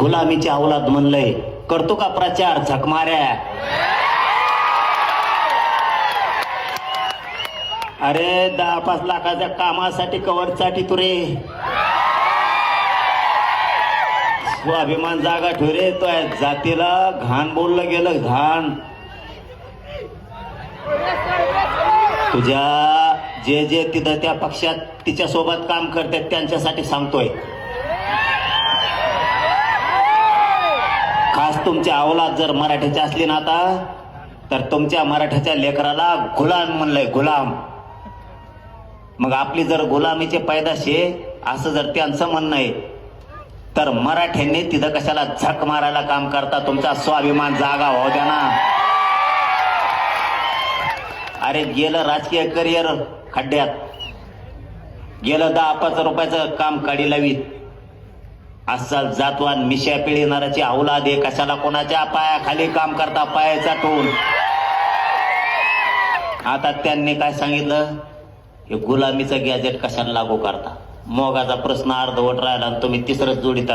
गुलामीची अवलाद म्हणलंय. करतो का प्रचार झकमाऱ्या अरे दहा पाच लाखाच्या कामासाठी कवरसाठी तू रे. स्वाभिमान जागा ठेव रे तो जातीला घाण बोललं गेलं घाण. तुझ्या जे जे तिथं त्या पक्षात तिच्या सोबत काम करतात त्यांच्यासाठी सांगतोय. खास तुमची अवलाद जर मराठीची असली ना आता तर तुमच्या मराठ्याच्या लेकराला गुलाम म्हणलंय गुलाम. मग आपली जर गुलामीचे पैदाशे असं जर त्यांचं म्हणणं आहे तर मराठ्यांनी तिथं कशाला झक मारायला काम करता? तुमचा स्वाभिमान जागा हो द्या ना. अरे गेलं राजकीय करिअर खड्ड्यात. गेलं दहा पाच रुपयाचं काम काढी लावीत. अस्सल जातवान मिश्या पिळणाराची अवलाद आहे. कशाला कोणाच्या पायाखाली काम करता पायाचा चाटून आता त्यांनी काय सांगितलं? हे गुलामीचं गॅजेट कशाला लागू करता? मोगाचा प्रश्न अर्धवट राहिला आणि तुम्ही तिसरंच जोडीता